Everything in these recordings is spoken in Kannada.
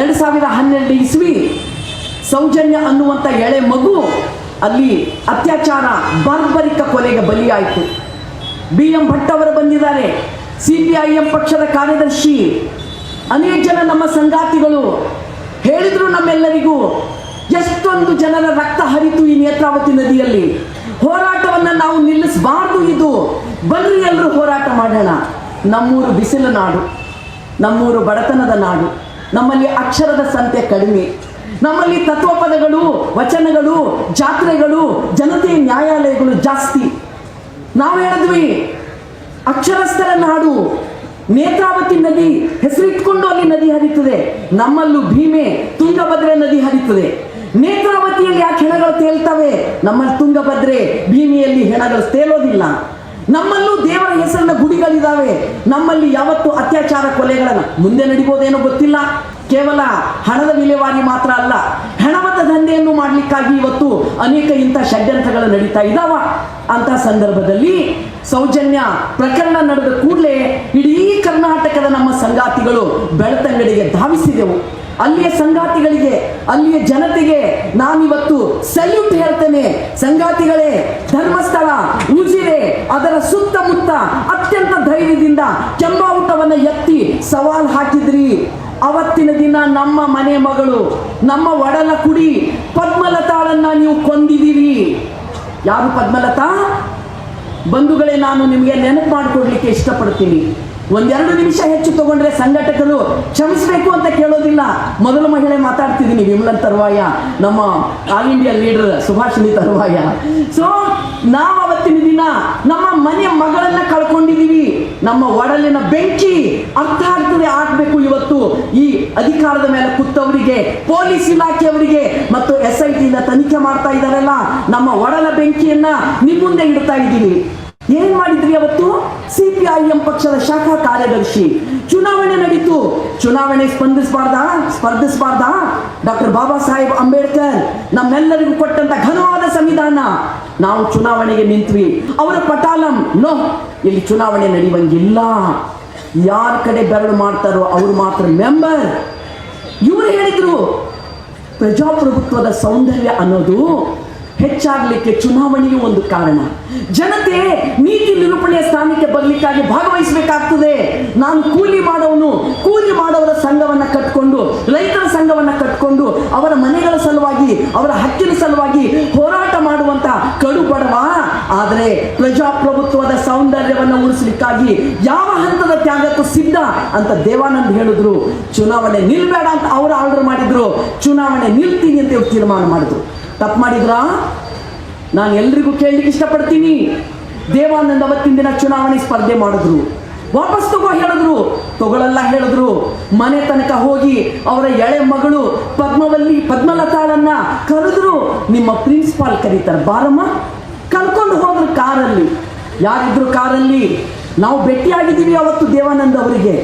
ಎರಡು ಸಾವಿರದ ಹನ್ನೆರಡು ಇಸ್ವಿ ಸೌಜನ್ಯ ಅನ್ನುವಂಥ ಎಳೆ ಮಗು ಅಲ್ಲಿ ಅತ್ಯಾಚಾರ, ಬಾರ್ಬರಿಕ ಕೊಲೆಗೆ ಬಲಿಯಾಯಿತು. ಬಿ ಎಂ ಭಟ್ ಅವರು ಬಂದಿದ್ದಾರೆ. ಸಿ ಪಿ ಐ ಎಂ ಪಕ್ಷದ ಕಾರ್ಯದರ್ಶಿ. ಅನೇಕ ಜನ ನಮ್ಮ ಸಂಗಾತಿಗಳು ಹೇಳಿದ್ರು ನಮ್ಮೆಲ್ಲರಿಗೂ, ಎಷ್ಟೊಂದು ಜನರ ರಕ್ತ ಹರಿತು ಈ ನೇತ್ರಾವತಿ ನದಿಯಲ್ಲಿ. ಹೋರಾಟವನ್ನು ನಾವು ನಿಲ್ಲಿಸಬಾರ್ದು ಇದು. ಬನ್ನಿ ಎಲ್ಲರೂ ಹೋರಾಟ ಮಾಡೋಣ. ನಮ್ಮೂರು ಬಿಸಿಲು ನಾಡು, ನಮ್ಮೂರು ಬಡತನದ ನಾಡು. ನಮ್ಮಲ್ಲಿ ಅಕ್ಷರದ ಸಂಖ್ಯೆ ಕಡಿಮೆ. ನಮ್ಮಲ್ಲಿ ತತ್ವಪದಗಳು, ವಚನಗಳು, ಜಾತ್ರೆಗಳು ಜನತೆ ನ್ಯಾಯಾಲಯಗಳು ಜಾಸ್ತಿ. ನಾವು ಹೇಳಿದ್ವಿ, ಅಕ್ಷರಸ್ಥರ ನಾಡು, ನೇತ್ರಾವತಿ ನದಿ, ಹೆಸರಿಟ್ಕೊಂಡು ಅಲ್ಲಿ ನದಿ ಹರಿತದೆ. ನಮ್ಮಲ್ಲೂ ಭೀಮೆ, ತುಂಗಭದ್ರೆ ನದಿ ಹರಿತದೆ. ನೇತ್ರಾವತಿಯಲ್ಲಿ ಯಾಕೆ ಹೆಣಗಳು ತೇಲ್ತವೆ? ನಮ್ಮಲ್ಲಿ ತುಂಗಭದ್ರೆ, ಭೀಮಿಯಲ್ಲಿ ಹೆಣಗಳು ತೇಲೋದಿಲ್ಲ. ನಮ್ಮಲ್ಲೂ ದೇವರ ಹೆಸರಿನ ಗುಡಿಗಳಿದಾವೆ. ನಮ್ಮಲ್ಲಿ ಯಾವತ್ತು ಅತ್ಯಾಚಾರ ಕೊಲೆಗಳನ್ನ ಮುಂದೆ ನಡಿಬೋದೇನೋ ಗೊತ್ತಿಲ್ಲ. ಕೇವಲ ಹಣದ ವಿಲೇವಾರಿ ಮಾತ್ರ ಅಲ್ಲ ಹಣವತ್ತ ದಂಧೆಯನ್ನು ಮಾಡಲಿಕ್ಕಾಗಿ ಇವತ್ತು ಅನೇಕ ಇಂಥ ಷಡ್ಯಂತ್ರಗಳು ನಡೀತಾ ಇದ್ದಾವ ಅಂತ ಸಂದರ್ಭದಲ್ಲಿ ಸೌಜನ್ಯ ಪ್ರಕರಣ ನಡೆದ ಕೂಡಲೇ ಇಡೀ ಕರ್ನಾಟಕದ ನಮ್ಮ ಸಂಗಾತಿಗಳು ಬೆಳ್ತಂಗಡಿಗೆ ಧಾವಿಸಿದೆವು. ಅಲ್ಲಿಯ ಸಂಗಾತಿಗಳಿಗೆ, ಅಲ್ಲಿಯ ಜನತೆಗೆ ನಾನಿವತ್ತು ಸಲ್ಯೂಟ್ ಹೇಳ್ತೇನೆ. ಸಂಗಾತಿಗಳೇ, ಧರ್ಮಸ್ಥಳ, ಉಜಿರೆ, ಅದರ ಸುತ್ತಮುತ್ತ ಅತ್ಯಂತ ಧೈರ್ಯದಿಂದ ಕೆಂಬಾವುಟವನ್ನು ಎತ್ತಿ ಸವಾಲ್ ಹಾಕಿದ್ರಿ. ಅವತ್ತಿನ ದಿನ ನಮ್ಮ ಮನೆ ಮಗಳು, ನಮ್ಮ ಒಡಲ ಕುಡಿ ಪದ್ಮಲತಾಳನ್ನ ನೀವು ಕೊಂದಿದ್ದೀರಿ. ಯಾರು ಪದ್ಮಲತಾ? ಬಂಧುಗಳೇ, ನಾನು ನಿಮಗೆ ನೆನಪು ಮಾಡಿಕೊಡ್ಲಿಕ್ಕೆ ಇಷ್ಟಪಡ್ತೀನಿ. ಒಂದೆರಡು ನಿಮಿಷ ಹೆಚ್ಚು ತಗೊಂಡ್ರೆ ಸಂಘಟಕರು ಕ್ಷಮಿಸಬೇಕು ಅಂತ ಕೇಳೋದಿಲ್ಲ. ಮೊದಲ ಮಹಿಳೆ ಮಾತಾಡ್ತಿದ್ದೀನಿ, ವಿಮಲನ್ ತರುವಾಯ, ನಮ್ಮ ಆಲ್ ಇಂಡಿಯಾ ಲೀಡರ್ ಸುಭಾಷಿಣಿ ತರುವಾಯ. ಸೊ ನಾವು ಅವತ್ತಿನ ದಿನ ನಮ್ಮ ಮನೆಯ ಮಗಳನ್ನ ಕಳ್ಕೊಂಡಿದೀವಿ. ನಮ್ಮ ಒಡಲಿನ ಬೆಂಕಿ ಅರ್ಥ ಆಗ್ತದೆ ಆಗ್ಬೇಕು ಇವತ್ತು. ಈ ಅಧಿಕಾರದ ಮೇಲೆ ಕುತ್ತವರಿಗೆ ಪೊಲೀಸ್ ಇಲಾಖೆಯವರಿಗೆ ಮತ್ತು ಎಸ್ ಐ ಟಿಯಿಂದ ತನಿಖೆ ಮಾಡ್ತಾ ಇದ್ದಾರಲ್ಲ, ನಮ್ಮ ಒಡಲ ಬೆಂಕಿಯನ್ನ ನಿಮ್ಮ ಮುಂದೆ ಇಡ್ತಾ ಇದ್ದೀವಿ. ಏನ್ ಮಾಡಿದ್ರಿ ಅವತ್ತು? ಸಿ ಪಿ ಐ ಎಂ ಪಕ್ಷದ ಶಾಖಾ ಕಾರ್ಯದರ್ಶಿ. ಚುನಾವಣೆ ನಡೀತು. ಚುನಾವಣೆ ಸ್ಪಂದಿಸಬಾರ್ದ? ಸ್ಪರ್ಧಿಸಬಾರ್ದ? ಡಾಕ್ಟರ್ ಬಾಬಾ ಸಾಹೇಬ್ ಅಂಬೇಡ್ಕರ್, ನಮ್ಮೆಲ್ಲರಿಗೂ ಕೊಟ್ಟಂತ ಘನವಾದ ಸಂವಿಧಾನ. ನಾವು ಚುನಾವಣೆಗೆ ನಿಂತ್ವಿ. ಅವರ ಪಟಾಲಂ, ನೋ, ಇಲ್ಲಿ ಚುನಾವಣೆ ನಡೆಯುವಂಗಿಲ್ಲ ಯಾರ ಕಡೆ ಬೆರಳು ಮಾಡ್ತಾರೋ ಅವರು ಮಾತ್ರ ಮೆಂಬರ್. ಇವರು ಹೇಳಿದ್ರು, ಪ್ರಜಾಪ್ರಭುತ್ವದ ಸೌಂದರ್ಯ ಅನ್ನೋದು ಹೆಚ್ಚಾಗಲಿಕ್ಕೆ ಚುನಾವಣೆಯೂ ಒಂದು ಕಾರಣ. ಜನತೆ ನೀತಿ ನಿರೂಪಣೆಯ ಸ್ಥಾನಕ್ಕೆ ಬರಲಿಕ್ಕಾಗಿ ಭಾಗವಹಿಸಬೇಕಾಗ್ತದೆ. ನಾನು ಕೂಲಿ ಮಾಡೋನು ಕೂಲಿ ಮಾಡೋರ ಸಂಘವನ್ನು ಕಟ್ಕೊಂಡು, ರೈತರ ಸಂಘವನ್ನು ಕಟ್ಕೊಂಡು, ಅವರ ಮನೆಗಳ ಸಲುವಾಗಿ, ಅವರ ಹಕ್ಕಿನ ಸಲುವಾಗಿ ಹೋರಾಟ ಮಾಡುವಂತ ಕಡು ಬಡವ. ಆದರೆ ಪ್ರಜಾಪ್ರಭುತ್ವದ ಸೌಂದರ್ಯವನ್ನು ಉಳಿಸಲಿಕ್ಕಾಗಿ ಯಾವ ಹಂತದ ತ್ಯಾಗಕ್ಕೂ ಸಿದ್ಧ ಅಂತ ದೇವಾನಂದ್ ಹೇಳಿದ್ರು. ಚುನಾವಣೆ ನಿಲ್ಬೇಡ ಅಂತ ಅವರು ಆರ್ಡರ್ ಮಾಡಿದ್ರು. ಚುನಾವಣೆ ನಿಲ್ತೀನಿ ಅಂತ ತೀರ್ಮಾನ ಮಾಡಿದ್ರು. ತಪ್ಪು ಮಾಡಿದ್ರಾ? ನಾನು ಎಲ್ರಿಗೂ ಕೇಳಲಿಕ್ಕೆ ಇಷ್ಟಪಡ್ತೀನಿ. ದೇವಾನಂದ್ ಅವತ್ತಿನ ದಿನ ಚುನಾವಣೆ ಸ್ಪರ್ಧೆ ಮಾಡಿದ್ರು. ವಾಪಸ್ ತಗೋ ಹೇಳಿದ್ರು. ತಗೊಳಲ್ಲ ಹೇಳಿದ್ರು. ಮನೆ ತನಕ ಹೋಗಿ ಅವರ ಎಳೆ ಮಗಳು ಪದ್ಮವಲ್ಲಿ, ಪದ್ಮಲತಾಳನ್ನ ಕರೆದ್ರು. ನಿಮ್ಮ ಪ್ರಿನ್ಸಿಪಾಲ್ ಕರೀತಾರೆ ಬಾರಮ್ಮ ಕರ್ಕೊಂಡು ಹೋದ್ರು ಕಾರಲ್ಲಿ. ಯಾರಿದ್ರು ಕಾರಲ್ಲಿ? ನಾವು ಭೇಟಿಯಾಗಿದ್ದೀವಿ ಅವತ್ತು ದೇವಾನಂದ್ ಅವರಿಗೆ.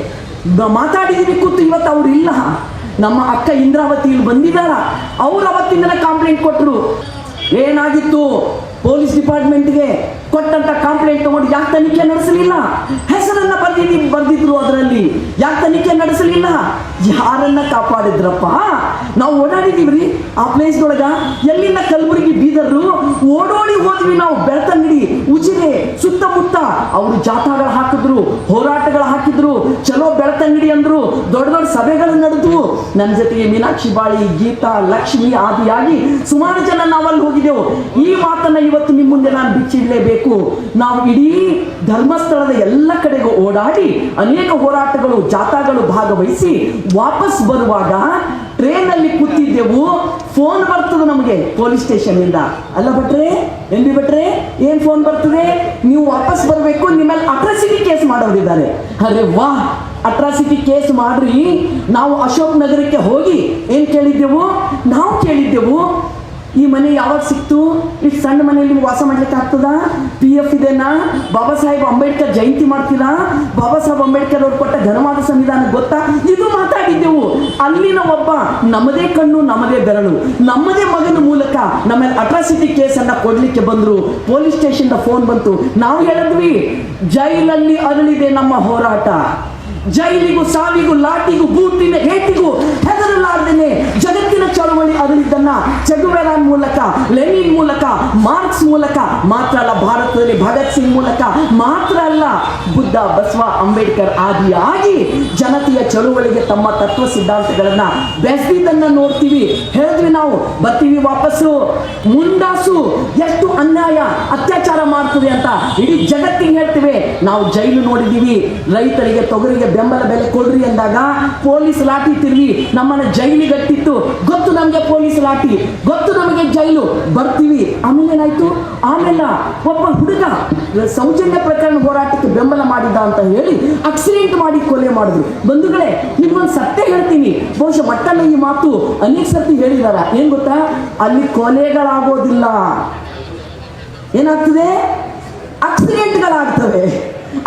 ಮಾತಾಡಿದ್ದೀವಿ ಕೂತು ಇವತ್ತು ಅವ್ರು ಇಲ್ಲ. ನಮ್ಮ ಅಕ್ಕ ಇಂದ್ರಾವತಿ ಇಲ್ಲಿ ಬಂದಿದ್ದಾರ ಅವ್ರು ಅವತ್ತಿನ ದಿನ ಕಂಪ್ಲೇಂಟ್ ಕೊಟ್ಟರು ಏನಾಗಿತ್ತು? ಪೊಲೀಸ್ ಡಿಪಾರ್ಟ್ಮೆಂಟ್ಗೆ ಕೊಟ್ಟಂತ ಕಂಪ್ಲೇಂಟ್ ತಗೊಂಡು ಯಾಕೆ ತನಿಖೆ ನಡೆಸಲಿಲ್ಲ? ಹೆಸರನ್ನ ಬರ್ದಿದ್ದೀವಿ ಬಂದಿದ್ರು ಅದರಲ್ಲಿ. ಯಾಕೆ ತನಿಖೆ ನಡೆಸಲಿಲ್ಲ? ಯಾರನ್ನ ಕಾಪಾಡಿದ್ರಪ್ಪ? ನಾವು ಓಡಾಡಿದೀವ್ರಿ ಆ ಪ್ಲೇಸ್ದೊಳಗ ಎಲ್ಲಿಂದ ಕಲ್ಬುರ್ಗಿ ಬೀದರು ಓಡೋಡಿ ಹೋದ್ವಿ ನಾವು, ಬೆಳ್ತಂಗಡಿ, ಉಜಿರೆ, ಸುತ್ತಮುತ್ತ. ಅವರು ಜಾಥಾಗಳು ಹಾಕಿದ್ರು, ಹೋರಾಟಗಳು ಹಾಕಿದ್ರು. ಚಲೋ ಬೆಳ್ತಂಗಡಿ ಅಂದ್ರು. ದೊಡ್ಡ ದೊಡ್ಡ ಸಭೆಗಳು ನಡೆದ್ವು. ನನ್ನ ಜೊತೆಗೆ ಮೀನಾಕ್ಷಿ ಬಾಳಿ, ಗೀತಾ, ಲಕ್ಷ್ಮಿ ಆದಿಯಾಗಿ ಸುಮಾರು ಜನ ನಾವಲ್ಲಿ ಹೋಗಿದ್ದೆವು. ಈ ಮಾತನ್ನ ಇವತ್ತು ನಿಮ್ಮ ಮುಂದೆ ನಾನು ಬಿಚ್ಚಿಡಲೇಬೇಕು. ನಾವು ಇಡೀ ಧರ್ಮಸ್ಥಳದ ಎಲ್ಲ ಕಡೆಗೂ ಓಡಾಡಿ ಅನೇಕ ಹೋರಾಟಗಳು, ಜಾಥಾಗಳು ಭಾಗವಹಿಸಿ ವಾಪಸ್ ಬರುವಾಗ ಟ್ರೈನಲ್ಲಿ ಕೂತಿದ್ದೆವು ಫೋನ್ ಬರ್ತದೆ ನಮಗೆ ಪೊಲೀಸ್ ಸ್ಟೇಷನ್ ಇಂದ ಅಲ್ಲ ಭಟ್ರೆ ಎಲ್ಲಿ ಭಟ್ರೆ, ಏನ್ ಫೋನ್ ಬರ್ತದೆ? ನೀವು ವಾಪಸ್ ಬರಬೇಕು ನಿಮ್ಮಲ್ಲಿ ಅಟ್ರಾಸಿಟಿ ಕೇಸ್ ಮಾಡೋರಿದ್ದಾರೆ. ಅರೆ ವಾ ಅಟ್ರಾಸಿಟಿ ಕೇಸ್ ಮಾಡ್ರಿ. ನಾವು ಅಶೋಕ್ ನಗರಕ್ಕೆ ಹೋಗಿ ಏನ್ ಕೇಳಿದ್ದೆವು? ನಾವು ಕೇಳಿದ್ದೆವು ಈ ಮನೆ ಯಾವಾಗ ಸಿಕ್ತು? ಇಷ್ಟು ಸಣ್ಣ ಮನೆಯಲ್ಲಿ ವಾಸ ಮಾಡ್ಲಿಕ್ಕೆ ಆಗ್ತದ? ಪಿ ಎಫ್ ಇದೆನಾ? ಬಾಬಾ ಸಾಹೇಬ್ ಅಂಬೇಡ್ಕರ್ ಜಯಂತಿ ಮಾಡ್ತೀರಾ? ಬಾಬಾ ಸಾಹೇಬ್ ಅಂಬೇಡ್ಕರ್ ಅವ್ರು ಕೊಟ್ಟ ಘನವಾದ ಸಂವಿಧಾನ ಗೊತ್ತಾ? ಇದು ಮಾತಾಡಿದ್ದೆವು. ಅಲ್ಲಿನ ಒಬ್ಬ ನಮ್ಮದೇ ಕಣ್ಣು, ನಮ್ಮದೇ ಬೆರಳು. ನಮ್ಮದೇ ಮಗನ ಮೂಲಕ ನಮ್ಮಲ್ಲಿ ಅಟ್ರಾಸಿಟಿ ಕೇಸನ್ನ ಕೊಡ್ಲಿಕ್ಕೆ ಬಂದ್ರು. ಪೊಲೀಸ್ ಸ್ಟೇಷನ್ ಫೋನ್ ಬಂತು. ನಾವು ಹೇಳಿದ್ವಿ, ಜೈಲಲ್ಲಿ ಅರಳಿದೆ ನಮ್ಮ ಹೋರಾಟ. ಜೈಲಿಗೂ ಸಾವಿಗೂ ಲಾಟಿಗೂ ಬೂಟಿನ ಏಟಿಗೂ ಹೆದರಲ್ಲ ಚೆಗುವೆರ ಮೂಲಕ, ಲೆನಿನ್ ಮೂಲಕ, ಮಾರ್ಕ್ಸ್ ಮೂಲಕ, ಮಾತ್ರ ಅಲ್ಲ, ಭಾರತದಲ್ಲಿ ಭಗತ್ ಸಿಂಗ್ ಮೂಲಕ ಮಾತ್ರ ಅಲ್ಲ, ಬುದ್ಧ ಬಸವ ಅಂಬೇಡ್ಕರ್ ಆದಿಯಾಗಿ ಜನತೆಯ ಚಳುವಳಿಗೆ ತಮ್ಮ ತತ್ವ ಸಿದ್ಧಾಂತಗಳನ್ನ ಬೆಳೆಸಿದ್ದನ್ನ ನೋಡ್ತೀವಿ. ಹೇಳಿದ್ವಿ ನಾವು, ಬರ್ತೀವಿ ವಾಪಸ್ಸು. ಮುಂದಾಸು ಎಷ್ಟು ಅನ್ಯಾಯ, ಅತ್ಯಾಚಾರ ಮಾಡ್ತದೆ ಅಂತ ಇಡೀ ಜಗತ್ತಿಗೆ ಹೇಳ್ತೀವಿ. ನಾವು ಜೈಲು ನೋಡಿದೀವಿ ರೈತರಿಗೆ ತೊಗರಿಗೆ ಬೆಂಬಲ ಬೆಲೆ ಕೊಡ್ರಿ ಅಂದಾಗ ಪೊಲೀಸ್ ಲಾಠಿ ತಿರ್ವಿ, ನಮ್ಮನ್ನ ಜೈಲಿಗೆ ಗಟ್ಟಿತ್ತು ಗೊತ್ತು ನಮಗೆ ಪೊಲೀಸ್ ಲಾಠಿ? ಗೊತ್ತು ನಮಗೆ ಜೈಲು? ಬರ್ತೀವಿ. ಆಮೇಲೆ ಏನಾಯ್ತು? ಆಮೇಲೆ ಒಬ್ಬ ಹುಡುಗ ಸೌಜನ್ಯ ಪ್ರಕರಣ ಹೋರಾಟಕ್ಕೆ ಬೆಂಬಲ ಮಾಡಿದ ಅಂತ ಹೇಳಿ ಆಕ್ಸಿಡೆಂಟ್ ಮಾಡಿ ಕೊಲೆ ಮಾಡಿದ್ರು. ಬಂಧುಗಳೇ, ನಿಮ್ಗೊಂದು ಸತ್ಯ ಹೇಳ್ತೀನಿ. ಬಹುಶಃ ಮಟ್ಟಲ್ಲಿ ಈ ಮಾತು ಅನೇಕ ಸರ್ತಿ ಹೇಳಿದಾರ. ಏನ್ ಗೊತ್ತಾ? ಅಲ್ಲಿ ಕೊಲೆಗಳಾಗೋದಿಲ್ಲ. ಏನಾಗ್ತದೆ? ಆಕ್ಸಿಡೆಂಟ್ಗಳಾಗ್ತವೆ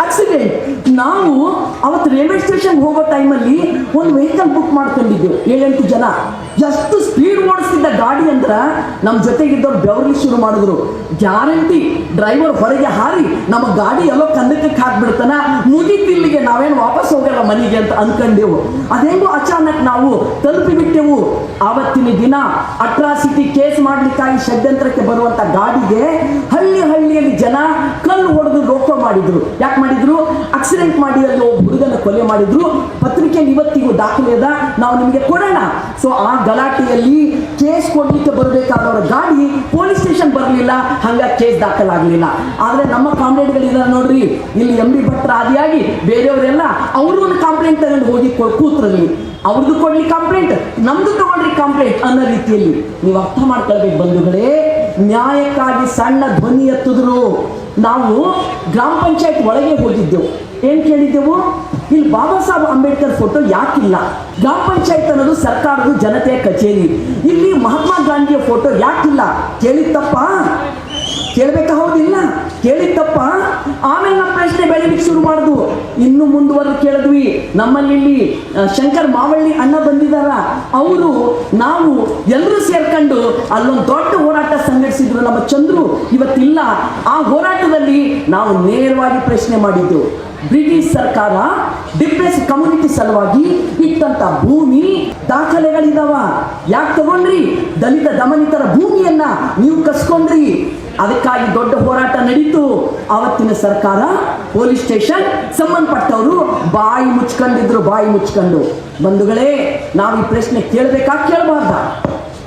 ಆಕ್ಸಿಡೆಂಟ್ ನಾವು ಅವತ್ತು ರೈಲ್ವೆ ಸ್ಟೇಷನ್ ಹೋಗೋ ಟೈಮಲ್ಲಿ ಒಂದು ವೆಹಿಕಲ್ ಬುಕ್ ಮಾಡ್ಕೊಂಡಿದ್ದೆವು ಏಳೆಂಟು ಜನ. ಎಷ್ಟು ಸ್ಪೀಡ್ ಓಡಿಸ್ತಿದ್ದ ಗಾಡಿ ಅಂದ್ರೆ ನಮ್ಮ ಜೊತೆಗಿದ್ದವ್ರು ಬೆವರ್ಲಿ ಶುರು ಮಾಡಿದ್ರು. ಗ್ಯಾರಂಟಿ ಡ್ರೈವರ್ ಹೊರಗೆ ಹಾರಿ, ನಮ್ಮ ಗಾಡಿ ಎಲ್ಲೋ ಕಂದಕ್ಕೆ ಹಾಕ್ಬಿಡ್ತಾನ ಮುಗಿದ ಇಲ್ಲಿಗೆ ನಾವೇನು ವಾಪಸ್ ಹೋಗಲ್ಲ ಮನೆಗೆ ಅಂತ ಅನ್ಕೊಂಡೆವು. ಅದೇನು ಅಚಾನಕ್ ನಾವು ತಲುಪಿ ಬಿಟ್ಟೆವು. ಆವತ್ತಿನ ದಿನ ಅಟ್ರಾಸಿಟಿ ಕೇಸ್ ಮಾಡ್ಲಿಕ್ಕಾಗಿ ಷಡ್ಯಂತ್ರಕ್ಕೆ ಬರುವಂತ ಗಾಡಿಗೆ ಹಳ್ಳಿ ಹಳ್ಳಿಯಲ್ಲಿ ಜನ ಕಲ್ಲು ಹೊಡೆದು ರೋಕೋ ಮಾಡಿದ್ರು. ಯಾಕೆ ಮಾಡಿದ್ರು? ಆಕ್ಸಿಡೆಂಟ್ ಮಾಡಿ ಅಲ್ಲಿ ಒಬ್ಬ ಹುಡುಗನ ಕೊಲೆ ಮಾಡಿದ್ರು. ಪತ್ರಿಕೆ ಇವತ್ತಿಗೂ ದಾಖಲೆ ಅದ. ನಾವು ನಿಮಗೆ ಕೊಡೋಣ. ಸೊ ಆ ಗಲಾಟೆಯಲ್ಲಿ ಕೇಸ್ ಕೊಡ್ಲಿಕ್ಕೆ ಬರಬೇಕಾದವರ ಗಾಡಿ ಪೊಲೀಸ್ ಸ್ಟೇಷನ್ ಬರಲಿಲ್ಲ. ಹಂಗ ಕೇಸ್ ದಾಖಲಾಗಲಿಲ್ಲ. ಆದ್ರೆ ನಮ್ಮ ಕಾಮ್ರೇಡ್ಗಳಿದ್ದಾರೆ ನೋಡ್ರಿ. ಇಲ್ಲಿ ಎಂ ಬಿ ಭಟ್ರ ಆದಿಯಾಗಿ ಬೇರೆಯವರೆಲ್ಲ ಅವರು ಒಂದು ಕಂಪ್ಲೇಂಟ್ ತಗೊಂಡು ಹೋಗಿ ಕೂತ್ರಲ್ಲಿ. ಅವ್ರದ್ದು ಕೊಡ್ಲಿ ಕಂಪ್ಲೇಂಟ್ ನಮ್ದು ತಗೊಂಡ್ರಿ ಕಂಪ್ಲೇಂಟ್ ಅನ್ನೋ ರೀತಿಯಲ್ಲಿ. ನೀವು ಅರ್ಥ ಮಾಡ್ಕೊಳ್ಬೇಕು ಬಂಧುಗಳೇ. ನ್ಯಾಯಕ್ಕಾಗಿ ಸಣ್ಣ ಧ್ವನಿ ಎತ್ತಿದ್ರು. ನಾವು ಗ್ರಾಮ ಪಂಚಾಯತ್ ಒಳಗೆ ಹೋಗಿದ್ದೆವು. ಏನ್ ಕೇಳಿದ್ದೆವು? ಇಲ್ಲಿ ಬಾಬಾ ಸಾಹೇಬ್ ಅಂಬೇಡ್ಕರ್ ಫೋಟೋ ಯಾಕಿಲ್ಲ? ಗ್ರಾಮ ಪಂಚಾಯತ್ ಅನ್ನೋದು ಸರ್ಕಾರದ ಜನತೆಯ ಕಚೇರಿ. ಇಲ್ಲಿ ಮಹಾತ್ಮ ಗಾಂಧಿಯ ಫೋಟೋ ಯಾಕಿಲ್ಲ? ಕೇಳಿತ್ತಪ್ಪ. ಕೇಳ್ಬೇಕಾ? ಹೌದಿಲ್ಲ. ಕೇಳಿದ್ದಪ್ಪ. ಆಮೇಲೆ ನಮ್ಮ ಪ್ರಶ್ನೆ ಬೆಳಿಲಿಕ್ಕೆ ಶುರು ಮಾಡುದು. ಇನ್ನು ಮುಂದುವರೆದು ಕೇಳಿದ್ವಿ. ನಮ್ಮಲ್ಲಿ ಇಲ್ಲಿ ಶಂಕರ್ ಮಾವಳ್ಳಿ ಅಣ್ಣ ಬಂದಿದಾರ. ಅವರು, ನಾವು ಎಲ್ಲರೂ ಸೇರ್ಕೊಂಡು ಅಲ್ಲೊಂದು ದೊಡ್ಡ ಹೋರಾಟ ಸಂಘಟಿಸಿದ್ರು. ನಮ್ಮ ಚಂದ್ರು ಇವತ್ತಿಲ್ಲ. ಆ ಹೋರಾಟದಲ್ಲಿ ನಾವು ನೇರವಾಗಿ ಪ್ರಶ್ನೆ ಮಾಡಿದ್ದು. ಬ್ರಿಟಿಷ್ ಸರ್ಕಾರ ಡಿಪ್ರೆಸ್ ಕಮ್ಯುನಿಟಿ ಸಲುವಾಗಿ ಇಟ್ಟಂತ ಭೂಮಿ ದಾಖಲೆಗಳಿದಾವ. ಯಾಕೆ ತಗೊಂಡ್ರಿ? ದಲಿತ ದಮನಿತರ ಭೂಮಿಯನ್ನ ನೀವು ಕಸ್ಕೊಂಡ್ರಿ. ಅದಕ್ಕಾಗಿ ದೊಡ್ಡ ಹೋರಾಟ ನಡೀತು. ಆವತ್ತಿನ ಸರ್ಕಾರ, ಪೊಲೀಸ್ ಸ್ಟೇಷನ್ ಸಂಬಂಧಪಟ್ಟವರು ಬಾಯಿ ಮುಚ್ಕೊಂಡಿದ್ರು, ಬಾಯಿ ಮುಚ್ಕೊಂಡು. ಬಂಧುಗಳೇ, ನಾವು ಈ ಪ್ರಶ್ನೆ ಕೇಳಬೇಕಾ, ಕೇಳಬಾರ್ದ?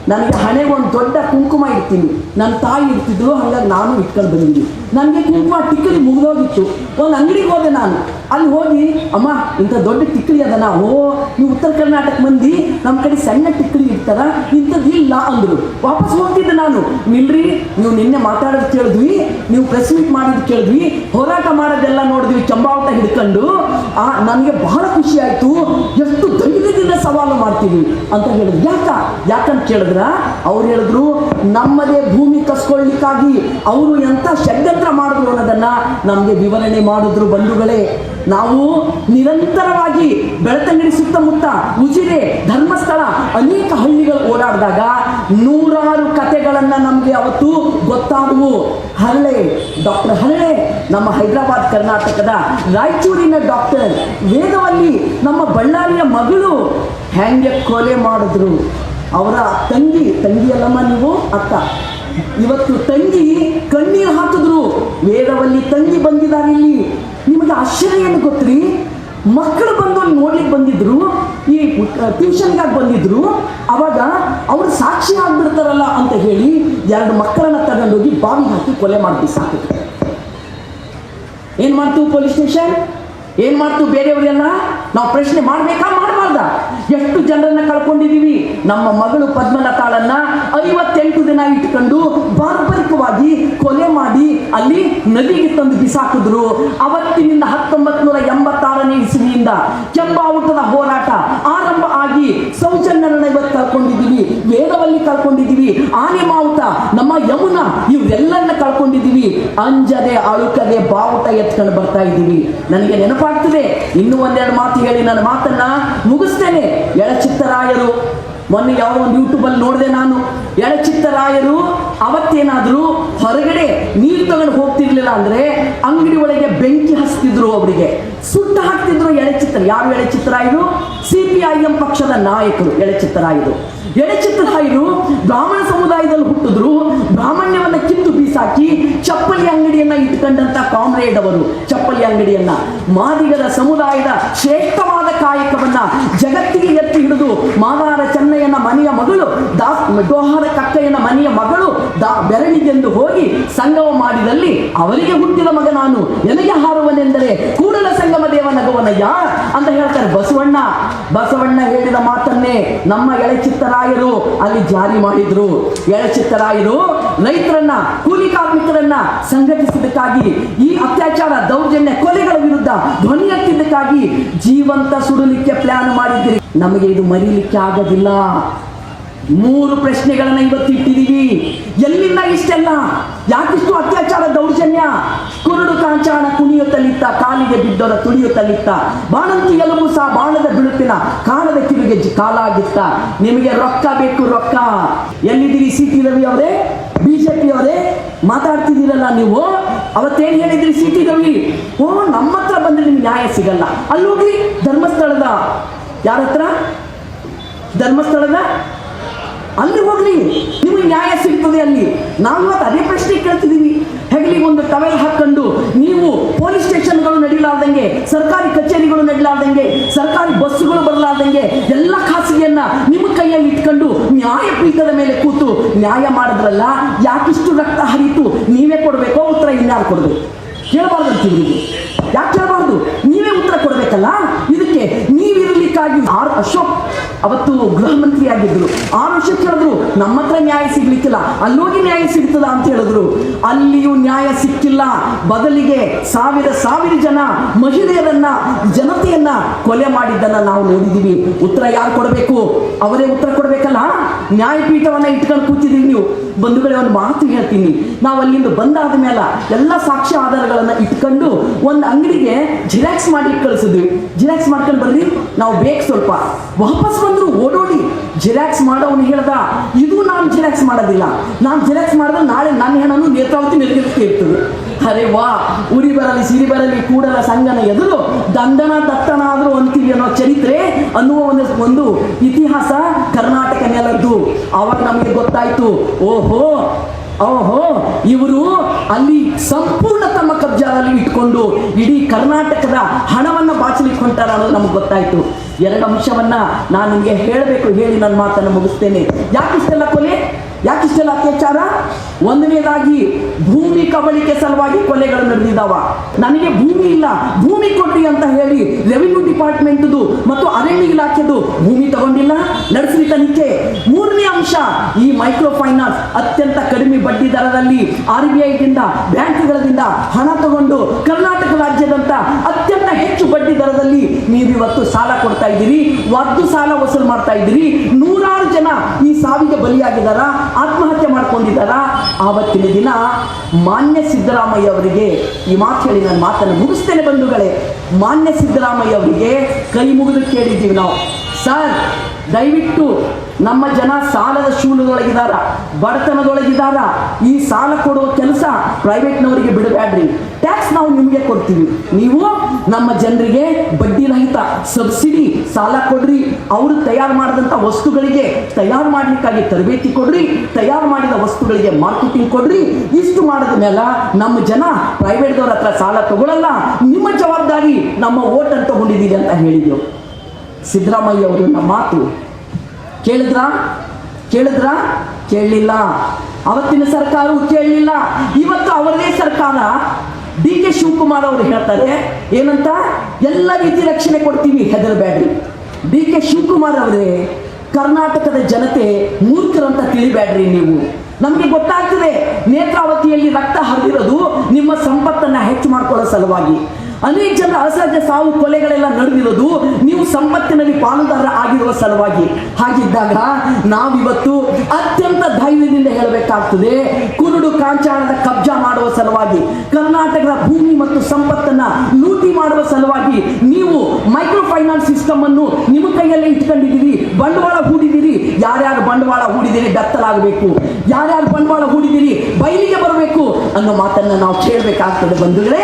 ನನಗೆ ಹಣೆಗೆ ಒಂದು ದೊಡ್ಡ ಕುಂಕುಮ ಇಡ್ತೀನಿ. ನನ್ನ ತಾಯಿ ಇಡ್ತಿದ್ರು ಹಾಗಾಗಿ ನಾನು ಇಟ್ಕೊಂಡು ಬಂದಿದ್ದೀನಿ ನನಗೆ ಕುಂಕುಮ ಟಿಕ್ಕಲಿ ಮುಗಿದೋಗಿತ್ತು. ಒಂದು ಅಂಗಡಿಗೆ ಹೋದೆ ನಾನು. ಅಲ್ಲಿ ಹೋಗಿ, ಅಮ್ಮ, ಇಂಥ ದೊಡ್ಡ ಟಿಕ್ಕಲಿ ಅದನ ಓ, ನೀವು ಉತ್ತರ ಕರ್ನಾಟಕ ಮಂದಿ ನಮ್ಮ ಕಡೆ ಸಣ್ಣ ಟಿಕ್ಕಲಿ ಇರ್ತಾರ ಇಂಥದ್ದು ಇಲ್ಲ ಅಂದರು. ವಾಪಸ್ ಹೋಗ್ತಿದ್ದೆ ನಾನು. ನಿಲ್ರಿ ನೀವು ನಿನ್ನೆ ಮಾತಾಡೋದು ಕೇಳಿದ್ವಿ, ನೀವು ಪ್ರೆಸ್ ಮೀಟ್ ಮಾಡಿದ್ದು ಕೇಳಿದ್ವಿ, ಹೋರಾಟ ಮಾಡೋದೆಲ್ಲ ನೋಡಿದ್ವಿ, ಚಂಬಾವಟ ಹಿಡ್ಕೊಂಡು. ಆ, ನನಗೆ ಬಹಳ ಖುಷಿ ಆಯ್ತು. ಎಷ್ಟು ಧೈರ್ಯದಿಂದ ಸವಾಲು ಮಾಡ್ತೀವಿ ಅಂತ ಹೇಳಿದ್ರು. ಯಾಕ? ಯಾಕಂತ ಕೇಳಿದ್ರ ಅವ್ರು ಹೇಳಿದ್ರು, ನಮ್ಮದೇ ಭೂಮಿ ಕಸ್ಕೊಳ್ಳಿಕ್ಕಾಗಿ ಅವರು ಎಂತ ಷಡ್ಯಂತ್ರ ಮಾಡಿದ್ರು ಅನ್ನೋದನ್ನ ನಮಗೆ ವಿವರಣೆ ಮಾಡಿದ್ರು ಬಂಧುಗಳೇ. ನಾವು ನಿರಂತರವಾಗಿ ಬೆಳತಂಗಡಿ ಸುತ್ತಮುತ್ತ ಉಜಿರೆ, ಧರ್ಮಸ್ಥಳ, ಅನೇಕ ಹಳ್ಳಿಗಳು ಓಡಾಡಿದಾಗ ನೂರಾರು ಕತೆಗಳನ್ನ ನಮಗೆ ಅವತ್ತು ಗೊತ್ತಾದವು. ಹರಳೆ, ಡಾಕ್ಟರ್ ಹರಳೆ, ನಮ್ಮ ಹೈದರಾಬಾದ್ ಕರ್ನಾಟಕದ ರಾಯಚೂರಿನ ಡಾಕ್ಟರ್ ವೇದವಲ್ಲಿ ನಮ್ಮ ಬಳ್ಳಾರಿಯ ಮಗಳು ಹೆಂಗೆ ಕೊಲೆ ಮಾಡಿದ್ರು. ಅವರ ತಂಗಿ, ತಂಗಿಯಲ್ಲಮ್ಮ ನೀವು, ಅಕ್ಕ. ಇವತ್ತು ತಂಗಿ ಕಣ್ಣೀರು ಹಾಕಿದ್ರು. ವೇದವಲ್ಲಿ ತಂಗಿ ಬಂದಿದ್ದಾರೆ ಇಲ್ಲಿ. ನಿಮಗೆ ಆಶ್ಚರ್ಯ ಏನು ಗೊತ್ತ್ರಿ? ಮಕ್ಕಳು ಬಂದು ನೋಡ್ಲಿಕ್ಕೆ ಬಂದಿದ್ರು, ಈ ಟ್ಯೂಷನ್ಗಾಗಿ ಬಂದಿದ್ರು. ಅವಾಗ ಅವ್ರು ಸಾಕ್ಷಿ ಆಗ್ಬಿಡ್ತಾರಲ್ಲ ಅಂತ ಹೇಳಿ ಎರಡು ಮಕ್ಕಳನ್ನ ತಗೊಂಡೋಗಿ ಬಾವಿ ಹಾಕಿ ಕೊಲೆ ಮಾಡ್ತೀವಿ ಸಾಕು. ಏನ್ ಮಾಡ್ತು ಪೊಲೀಸ್ ಸ್ಟೇಷನ್? ಏನ್ ಮಾಡ್ತು ಬೇರೆಯವರೆಲ್ಲ? ನಾವು ಪ್ರಶ್ನೆ ಮಾಡ್ಬೇಕಾ? ಮಾಡಬಾರ್ದ ಎಷ್ಟು ಜನರನ್ನ ಕಳ್ಕೊಂಡಿದೀವಿ ನಮ್ಮ ಮಗಳು ಪದ್ಮನತಾಳನ್ನ ಐವತ್ತೆಂಟು ದಿನ ಇಟ್ಕೊಂಡು ಬಾರ್ಬರಿಕವಾಗಿ ಕೊಲೆ ಮಾಡಿ ಅಲ್ಲಿ ನದಿಗೆ ತಂದು ಬಿಸಾಕಿದ್ರು. ಅವತ್ತಿನಿಂದ ಹತ್ತೊಂಬತ್ ನೂರ ಎಂಬತ್ತಾರನೇ ಇಸವಿಯಿಂದ ಕೆಂಬಾವುಟದ ಹೋರಾಟ ಆರಂಭ ಆಗಿ ಸೌಜನ್ಯರನ್ನ ಇವತ್ತು ಕಳ್ಕೊಂಡಿದ್ದೀವಿ. ವೇದವಲ್ಲಿ ಕಳ್ಕೊಂಡಿದ್ದೀವಿ. ಆನೆ ಮಾವುತ ನಮ್ಮ ಯಮುನ ಇವೆಲ್ಲನ್ನ ಕಳ್ಕೊಂಡಿದ್ದೀವಿ. ಅಂಜದೆ ಅಳುಕದೆ ಬಾವುಟ ಎತ್ಕೊಂಡು ಬರ್ತಾ ಇದ್ದೀವಿ. ನನಗೆ ನೆನಪಾಗ್ತದೆ, ಇನ್ನೂ ಒಂದೆರಡು ಮಾತು ಹೇಳಿ ನನ್ನ ಮಾತನ್ನ ಮುಗಿಸ್ತೇನೆ. ಎಳಚಿತ್ತರಾಯರು, ಮೊನ್ನೆ ಯಾವ ಒಂದು ಯೂಟ್ಯೂಬಲ್ಲಿ ನೋಡಿದೆ ನಾನು. ಎಳಚಿತ್ತರಾಯರು, ಅವತ್ತೇನಾದರೂ ಹೊರಗಡೆ ನೀರು ತಗೊಂಡು ಹೋಗ್ತಿರ್ಲಿಲ್ಲ ಅಂದ್ರೆ ಅಂಗಡಿ ಒಳಗೆ ಬೆಂಕಿ ಹಸ್ತಿದ್ರು ಅವರಿಗೆ. ಸುಟ್ಟು ಹಾಕ್ತಿದ್ರು ಎಳೆಚಿತ್ರ ಯಾರು ಎಳೆಚಿತ್ತರಾಯರು? ಸಿ ಪಿ ಐ ಎಂ ಪಕ್ಷದ ನಾಯಕರು, ಎಳೆಚಿತ್ತರಾಯರು. ಎಳೆಚಿತ್ತರಾಯರು ಬ್ರಾಹ್ಮಣ ಸಮುದಾಯದಲ್ಲಿ ಹುಟ್ಟಿದ್ರು. ಬ್ರಾಹ್ಮಣ್ಯವನ್ನ ಕಿತ್ತು ಬೀಸಾಕಿ ಚಪ್ಪಲಿ ಅಂಗಡಿಯನ್ನ ಇಟ್ಕೊಂಡಂತ ಕಾಮ್ರೇಡ್ ಅವರು. ಚಪ್ಪಲಿ ಅಂಗಡಿಯನ್ನ. ಮಾದಿಗರ ಸಮುದಾಯದ ಶ್ರೇಷ್ಠವಾದ ಕಾಯಕವನ್ನ ಜಗತ್ತಿಗೆ ಎತ್ತಿ ಹಿಡಿದು ಮಾದಾರ ಚೆನ್ನಯ್ಯನ ಮನೆಯ ಮಗಳು ದಾಸ್ ಡೋಹಾರ ಕಕ್ಕಯ್ಯನ ಮನೆಯ ಮಗಳು ದಾ ಬೆರಳಿಗೆಂದು ಹೋಗಿ ಸಂಗಮ ಮಾಡಿದಲ್ಲಿ ಅವರಿಗೆ ಹುಟ್ಟಿದ ಮಗ ನಾನು. ಎನಗೆ ಹಾರುವನೆಂದರೆ ಕೂಡಲ ಸಂಗಮ ದೇವ ನಗುವನಯ್ಯ ಅಂತ ಹೇಳ್ತಾರೆ ಬಸವಣ್ಣ. ಬಸವಣ್ಣ ಹೇಳಿದ ಮಾತನ್ನೇ ನಮ್ಮ ಎಳೆಚಿತ್ತರಾಯರು ಅಲ್ಲಿ ಜಾರಿ ಮಾಡಿದ್ರು. ಎಳೆಚಿತ್ತರಾಯರು ರೈತರನ್ನ, ಕೂಲಿ ಕಾರ್ಮಿಕರನ್ನ ಸಂಘಟಿಸಿದ್ದಕ್ಕಾಗಿ ಈ ಅತ್ಯಾಚಾರ, ದೌರ್ಜನ್ಯ, ಕೊಲೆಗಳ ವಿರುದ್ಧ ಧ್ವನಿ ಎತ್ತಿದ್ದಕ್ಕಾಗಿ ಜೀವಂತ ಸುಡಲಿಕ್ಕೆ ಪ್ಲಾನ್ ಮಾಡಿದ್ದೀರಿ. ನಮಗೆ ಇದು ಮರೀಲಿಕ್ಕೆ ಆಗೋದಿಲ್ಲ. ಮೂರು ಪ್ರಶ್ನೆಗಳನ್ನ ಇವತ್ತು ಇಟ್ಟಿದ್ದೀವಿ ಎಲ್ಲಿಂದ ಇಷ್ಟೆಲ್ಲ? ಯಾಕಿಷ್ಟು ಅತ್ಯಾಚಾರ ದೌರ್ಜನ್ಯ? ಕುರುಡು ಕಾಂಚಾಣ ಕುಣಿಯುತ್ತಲಿತ್ತ ಕಾಲಿಗೆ ಬಿದ್ದೋದ ತುಳಿಯುತ್ತಲಿತ್ತ ಬಾಣಂತಿ ಎಲುಬು ಸಹ ಬಾಣದ ಬಿಳುಪಿನ ಕಾಲದ ಕಿವಿಗೆ ಕಾಲಾಗಿತ್ತ. ನಿಮಗೆ ರೊಕ್ಕ ಬೇಕು, ರೊಕ್ಕ. ಎಲ್ಲಿದ್ದೀರಿ ಸಿ ಟಿ ರವಿ ಅವರೇ? ಬಿಜೆಪಿ ಅವರೇ? ಮಾತಾಡ್ತಿದ್ದೀರಲ್ಲ ನೀವು? ಅವತ್ತೇನು ಹೇಳಿದ್ರಿ ಸಿ ಟಿ ರವಿ? ಓ, ನಮ್ಮ ಹತ್ರ ಬಂದ್ರೆ ನಿಮ್ಗೆ ನ್ಯಾಯ ಸಿಗಲ್ಲ. ಅಲ್ಲೋಗಿ ಧರ್ಮಸ್ಥಳದ. ಯಾರ ಹತ್ರ ಧರ್ಮಸ್ಥಳದ? ಅಲ್ಲಿ ಹೋಗ್ಲಿ. ನಿಮಗೆ ನ್ಯಾಯ ಸಿಗ್ತದೆ ಅಲ್ಲಿ. ನಾವು ಮತ್ತೆ ಅದೇ ಪ್ರಶ್ನೆ ಕೇಳ್ತಿದ್ದೀವಿ. ಹೆಗಲಿಗೆ ಒಂದು ಟವೆಲ್ ಹಾಕೊಂಡು ನೀವು ಪೊಲೀಸ್ ಸ್ಟೇಷನ್ಗಳು ನಡೀಲಾರ್ದಂಗೆ, ಸರ್ಕಾರಿ ಕಚೇರಿಗಳು ನಡೀಲಾರ್ದಂಗೆ, ಸರ್ಕಾರಿ ಬಸ್ಸುಗಳು ಬರಲಾರ್ದಂಗೆ ಎಲ್ಲ ಖಾಸಗಿಯನ್ನ ನಿಮ್ಮ ಕೈಯಲ್ಲಿ ಇಟ್ಕೊಂಡು ನ್ಯಾಯಪೀಠದ ಮೇಲೆ ಕೂತು ನ್ಯಾಯ ಮಾಡಿದ್ರಲ್ಲ, ಯಾಕಿಷ್ಟು ರಕ್ತ ಹರಿತು, ನೀವೇ ಕೊಡಬೇಕೋ ಉತ್ತರ ಇನ್ಯಾರು ಕೊಡಬೇಕು? ಕೇಳಬಾರ್ದು ಅಂತೀವಿ ಯಾಕೆ ಕೇಳಬಾರ್ದು? ನೀವೇ ಉತ್ತರ ಕೊಡಬೇಕಲ್ಲ? ಇದಕ್ಕೆ ನೀವಿರಲಿಕ್ಕಾಗಿ ಆರ್ ಅಶೋಕ್ ಅವತ್ತು ಗೃಹ ಮಂತ್ರಿ ಆಗಿದ್ರು ಆ ವರ್ಷ ಕೇಳಿದ್ರು ನಮ್ಮ ಹತ್ರ ನ್ಯಾಯ ಸಿಗ್ಲಿಕ್ಕಿಲ್ಲ. ಅಲ್ಲೋಗಿ ನ್ಯಾಯ ಸಿಗ್ತದ ಅಂತ ಹೇಳಿದ್ರು. ಅಲ್ಲಿಯೂ ನ್ಯಾಯ ಸಿಕ್ಕಿಲ್ಲ. ಬದಲಿಗೆ ಸಾವಿರ ಸಾವಿರ ಜನ ಮಹಿಳೆಯರನ್ನ, ಜನತೆಯನ್ನ ಕೊಲೆ ಮಾಡಿದ್ದನ್ನ ನಾವು ನೋಡಿದೀವಿ. ಉತ್ತರ ಯಾರು ಕೊಡಬೇಕು? ಅವರೇ ಉತ್ತರ ಕೊಡಬೇಕಲ್ಲ? ನ್ಯಾಯಪೀಠವನ್ನ ಇಟ್ಕೊಂಡು ಕೂತಿದ್ದೀವಿ ನೀವು. ಬಂಧುಗಳೇ, ಒಂದು ಮಾತು ಹೇಳ್ತೀನಿ. ನಾವು ಅಲ್ಲಿಂದ ಬಂದಾದ ಮೇಲೆ ಎಲ್ಲ ಸಾಕ್ಷ್ಯ ಆಧಾರಗಳನ್ನ ಇಟ್ಕೊಂಡು ಒಂದು ಅಂಗಡಿಗೆ ಜಿರಾಕ್ಸ್ ಮಾಡಿ ಕಳಿಸಿದ್ವಿ. ಜಿರಾಕ್ಸ್ ಮಾಡ್ಕೊಂಡು ಬರ್ರಿ ನಾವು ಬೇಕು ಸ್ವಲ್ಪ. ವಾಪಸ್ ಬಂದ್ರು ಓಡೋಡಿ ಜಿರಾಕ್ಸ್ ಮಾಡೋನು ಹೇಳ್ದ, ಇದು ನಾನು ಜಿರಾಕ್ಸ್ ಮಾಡೋದಿಲ್ಲ. ನಾನು ಜಿರಾಕ್ಸ್ ಮಾಡಿದ್ರೆ ನಾಳೆ ನನ್ನ ಹೆಣನು ನೇತ್ರಾವತಿ ನೆಲಗಿರ್ತಿ ಇರ್ತದೆ ಅರೆ ವಾ, ಉರಿ ಬರಲಿ, ಸಿರಿ ಬರಲಿ, ಕೂಡಲ ಸಂಗನ ಎದುರು ದಂಡನ ದತ್ತನ ಆದರೂ ಅಂತೀವಿ ಅನ್ನೋ ಚರಿತ್ರೆ ಅನ್ನುವ ಒಂದು ಒಂದು ಇತಿಹಾಸ ಕರ್ನಾಟಕ ನೆಲದ್ದು. ಅವಾಗ ನಮಗೆ ಗೊತ್ತಾಯ್ತು, ಓಹೋ ಓಹೋ, ಇವರು ಅಲ್ಲಿ ಸಂಪೂರ್ಣ ತಮ್ಮ ಕಬ್ಜಾದಲ್ಲಿ ಇಟ್ಕೊಂಡು ಇಡೀ ಕರ್ನಾಟಕದ ಹಣವನ್ನ ಬಾಚಲಿಕ್ಕೆ ಹೊಂಟಾರ ಅನ್ನೋದು ನಮಗೆ ಗೊತ್ತಾಯ್ತು. ಎರಡು ಅಂಶವನ್ನ ನಾನು ನಿಮಗೆ ಹೇಳಬೇಕು, ಹೇಳಿ ನನ್ನ ಮಾತನ್ನು ಮುಗಿಸ್ತೇನೆ. ಯಾಕಿಷ್ಟೆಲ್ಲ ಕೊಲೆ? ಯಾಕಿಷ್ಟೆಲ್ಲ ಅತ್ಯಾಚಾರ? ಒಂದನೇದಾಗಿ ಭೂಮಿ ಕಬಳಿಕೆ ಸಲುವಾಗಿ ಕೊಲೆಗಳು ನಡೆದಿದ್ದಾವ. ನನಗೆ ಭೂಮಿ ಇಲ್ಲ, ಭೂಮಿ ಕೊಟ್ಟಿ ಅಂತ ಹೇಳಿ ರೆವಿನ್ಯೂ ಡಿಪಾರ್ಟ್ಮೆಂಟ್ದು ಮತ್ತು ಅರಣ್ಯ ಇಲಾಖೆದು ಭೂಮಿ ತಗೊಂಡಿಲ್ಲ. ನಡೆಸಲಿ ತನಿಖೆ ಮೂರನೇ ಅಂಶ, ಈ ಮೈಕ್ರೋ ಫೈನಾನ್ಸ್ ಅತ್ಯಂತ ಕಡಿಮೆ ಬಡ್ಡಿ ದರದಲ್ಲಿ ಆರ್ ಬಿ ಐದಿಂದ ಬ್ಯಾಂಕ್ಗಳಿಂದ ಹಣ ತಗೊಂಡು ಕರ್ನಾಟಕ ರಾಜ್ಯದಂತ ಅತ್ಯಂತ ಹೆಚ್ಚು ಬಡ್ಡಿ ದರದಲ್ಲಿ ನೀವು ಇವತ್ತು ಸಾಲ ಕೊಡ್ತಾ ಇದ್ದೀರಿ ಒದ್ದು ಸಾಲ ವಸೂಲು ಮಾಡ್ತಾ ಇದ್ದೀರಿ, ನೂರಾರು ಜನ ಈ ಸಾವಿಗೆ ಬಲಿಯಾಗಿದ್ದಾರ, ಆತ್ಮಹತ್ಯೆ ಮಾಡ್ಕೊಂಡಿದ್ದಾರ? ಆವತ್ತಿನ ದಿನ ಮಾನ್ಯ ಸಿದ್ದರಾಮಯ್ಯ ಅವರಿಗೆ ಈ ಮಾತು ಹೇಳಿ ನನ್ನ ಮಾತನ್ನು ಮುಗಿಸ್ತೇನೆ ಬಂಧುಗಳೇ. ಮಾನ್ಯ ಸಿದ್ದರಾಮಯ್ಯ ಅವರಿಗೆ ಕೈ ಮುಗಿದು ಕೇಳಿದ್ದೀವಿ ನಾವು. ಸರ್, ದಯವಿಟ್ಟು ನಮ್ಮ ಜನ ಸಾಲದ ಶೂಲದೊಳಗಿದಾರ ಬಡತನದೊಳಗಿದಾರ ಈ ಸಾಲ ಕೊಡುವ ಕೆಲಸ ಪ್ರೈವೇಟ್ನವರಿಗೆ ಬಿಡಬೇಡ್ರಿ. ಟ್ಯಾಕ್ಸ್ ನಾವು ನಿಮಗೆ ಕೊಡ್ತೀವಿ. ನೀವು ನಮ್ಮ ಜನರಿಗೆ ಬಡ್ಡಿ ರಹಿತ ಸಬ್ಸಿಡಿ ಸಾಲ ಕೊಡ್ರಿ. ಅವರು ತಯಾರು ಮಾಡಿದಂಥ ವಸ್ತುಗಳಿಗೆ ತಯಾರು ಮಾಡಲಿಕ್ಕಾಗಿ ತರಬೇತಿ ಕೊಡ್ರಿ. ತಯಾರು ಮಾಡಿದ ವಸ್ತುಗಳಿಗೆ ಮಾರ್ಕೆಟಿಂಗ್ ಕೊಡ್ರಿ. ಇಷ್ಟು ಮಾಡಿದ ಮೇಲೆ ನಮ್ಮ ಜನ ಪ್ರೈವೇಟ್ದವ್ರ ಹತ್ರ ಸಾಲ ತಗೊಳ್ಳಲ್ಲ ನಿಮ್ಮ ಜವಾಬ್ದಾರಿ ನಮ್ಮ ಓಟ್ ಅಂತ ತಗೊಂಡಿದ್ದೀರಿ ಅಂತ ಹೇಳಿದ್ರು. ಸಿದ್ದರಾಮಯ್ಯ ಅವರು ಮಾತು ಕೇಳಿದ್ರ? ಕೇಳಿದ್ರ? ಕೇಳಲಿಲ್ಲ. ಅವತ್ತಿನ ಸರ್ಕಾರವು ಕೇಳಲಿಲ್ಲ. ಇವತ್ತು ಅವರದೇ ಸರ್ಕಾರ ಡಿ ಕೆ ಶಿವಕುಮಾರ್ ಅವರು ಹೇಳ್ತಾರೆ, ಏನಂತ? ಎಲ್ಲ ರೀತಿ ರಕ್ಷಣೆ ಕೊಡ್ತೀವಿ ಹೆದರಬೇಡ್ರಿ ಡಿ ಕೆ ಶಿವಕುಮಾರ್ ಅವರೇ, ಕರ್ನಾಟಕದ ಜನತೆ ಮೂರ್ಖರಂತ ತಿಳಿಬೇಡ್ರಿ ನೀವು. ನಮಗೆ ಗೊತ್ತಾಗ್ತದೆ, ನೇತ್ರಾವತಿಯಲ್ಲಿ ರಕ್ತ ಹರಿದಿರೋದು ನಿಮ್ಮ ಸಂಪತ್ತನ್ನ ಹೆಚ್ಚು ಮಾಡ್ಕೊಳ್ಳೋ ಸಲುವಾಗಿ. ಅನೇಕ ಜನರ ಅಸಹಜ ಸಾವು ಕೊಲೆಗಳೆಲ್ಲ ನಡೆದಿರೋದು ನೀವು ಸಂಪತ್ತಿನಲ್ಲಿ ಪಾಲುದಾರ ಆಗಿರುವ ಸಲುವಾಗಿ. ಹಾಗಿದ್ದಾಗ ನಾವಿವತ್ತು ಅತ್ಯಂತ ಧೈರ್ಯದಿಂದ ಹೇಳಬೇಕಾಗ್ತದೆ, ಕುರುಡು ಕಾಂಚಾಣದ ಕಬ್ಜಾ ಮಾಡುವ ಸಲುವಾಗಿ, ಕರ್ನಾಟಕದ ಭೂಮಿ ಮತ್ತು ಸಂಪತ್ತನ್ನ ಲೂಟಿ ಮಾಡುವ ಸಲುವಾಗಿ ನೀವು ಮೈಕ್ರೋ ಫೈನಾನ್ಸ್ ಸಿಸ್ಟಮ್ ಅನ್ನು ನಿಮ್ಮ ಕೈಯಲ್ಲೇ ಇಟ್ಕೊಂಡಿದ್ದೀರಿ, ಬಂಡವಾಳ ಹೂಡಿದ್ದೀರಿ. ಯಾರ್ಯಾರು ಬಂಡವಾಳ ಹೂಡಿದಿರಿ ಬೆತ್ತಲಾಗಬೇಕು ಯಾರ್ಯಾರು ಬಂಡವಾಳ ಹೂಡಿದಿರಿ ಬಯಲಿಗೆ ಬರಬೇಕು ಅನ್ನೋ ಮಾತನ್ನ ನಾವು ಕೇಳಬೇಕಾಗ್ತದೆ ಬಂಧುಗಳೇ.